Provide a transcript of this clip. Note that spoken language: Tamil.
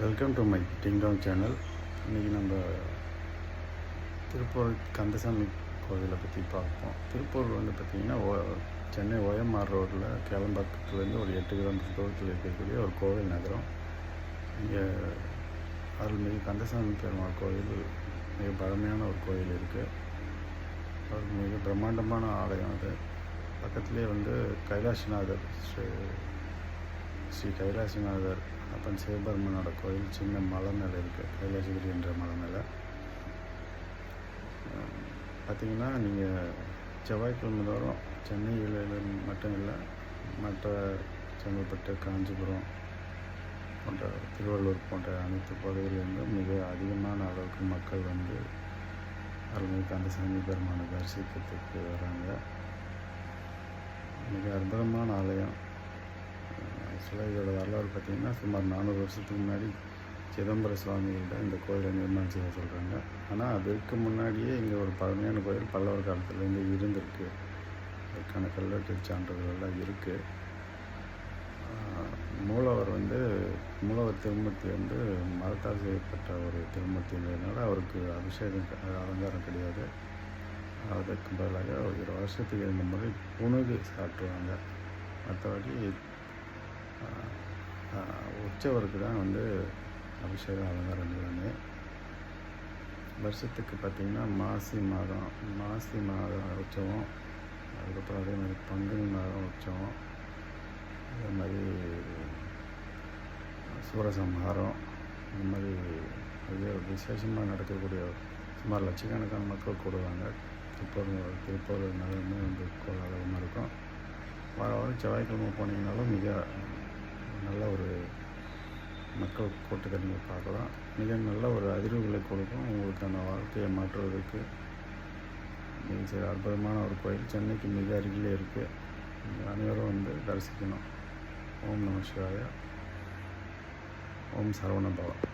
Welcome to my ding dong channel இன்றைக்கி நம்ம திருப்பூர் கந்தசாமி கோவிலை பற்றி பார்ப்போம். திருப்பூர் வந்து பார்த்திங்கன்னா ஓ சென்னை ஓஎம்ஆர் ரோட்டில் கேளம்பாக்கத்துலேருந்து ஒரு எட்டு கிலோமீட்டர் தூரத்தில் இருக்கக்கூடிய ஒரு கோவில் நகரம். இங்கே அருள்மிகு கந்தசாமி பெருமாள் கோவில் மிக பழமையான ஒரு கோயில் இருக்குது அது மிக பிரம்மாண்டமான ஆலயம் அது. பக்கத்துலேயே வந்து கைலாசநாதர் ஸ்ரீ ஸ்ரீ கைலாசநாதர் அப்பன் சிவபெருமனோட கோயில் சின்ன மலை மேலே இருக்குது கைலாசகிரி என்ற மலை மேலே பார்த்தீங்கன்னா நீங்கள் செவ்வாய்க்கிழமை தோறும் சென்னையில் மட்டும் இல்லை மற்ற செங்கல்பட்டு காஞ்சிபுரம் போன்ற திருவள்ளூர் போன்ற அனைத்து பகுதியிலிருந்தும் மிக அதிகமான அளவுக்கு மக்கள் வந்து அருள்மிகு கந்தசாமி பெருமானை தரிசிக்கிறதுக்கு வராங்க. மிக அற்புதமான ஆலயம். ஆக்சுவலாக இதோட வரலாறு பார்த்திங்கன்னா சுமார் நானூறு வருஷத்துக்கு முன்னாடி சிதம்பர சுவாமிகிட்ட இந்த கோயிலை நிர்மாணம் செய்ய சொல்கிறாங்க ஆனால் அதுக்கு முன்னாடியே இங்கே ஒரு பழமையான கோயில் பல்லவர் காலத்துலேருந்து இருந்திருக்கு. அதுக்கான கல்வெட்டு சான்றுகள் எல்லாம் இருக்குது மூலவர் வந்து மூலவர் திருமூர்த்தி வந்து மரத்தால் செய்யப்பட்ட ஒரு திருமூர்த்திங்கிறதுனால அவருக்கு அபிஷேகம் அலங்காரம் கிடையாது. அதற்கு பதிலாக ஒரு வருஷத்துக்கு இரண்டு முறை புணுகு சாட்டுவாங்க மற்றபடி உற்சவருக்கு தான் வந்து அபிஷேகம் அலங்காரம் எல்லாமே வருஷத்துக்கு பார்த்திங்கன்னா மாசி மாதம் மாசி மாதம் உற்சவம் அதுக்கப்புறம் அதே மாதிரி பங்குனி மாதம் உற்சவம் அதே மாதிரி சூரசம்ஹாரம் இந்த மாதிரி அது விசேஷமாக நடக்கக்கூடிய சுமார் லட்சக்கணக்கான மக்கள் கூடுவாங்க. திருப்பூர் திருப்பூர் நகரமே வந்து கோலாகலமாக இருக்கும். வார வாரம் செவ்வாய்க்கிழமை போனீங்கனாலும் மிக நல்ல ஒரு மக்கள் கூட்டத்தை நீங்கள் பார்க்கலாம். மிக நல்ல ஒரு அதிர்வுகளை கொடுக்கும். உங்களுக்கான வாழ்க்கையை மாற்றுவதற்கு மிக சில அற்புதமான ஒரு கோயில். சென்னைக்கு மிக அருகிலே இருக்குது நீங்கள் அனைவரும் வந்து தரிசிக்கணும். ஓம் நம சிவாயா. ஓம் சரவண பவன்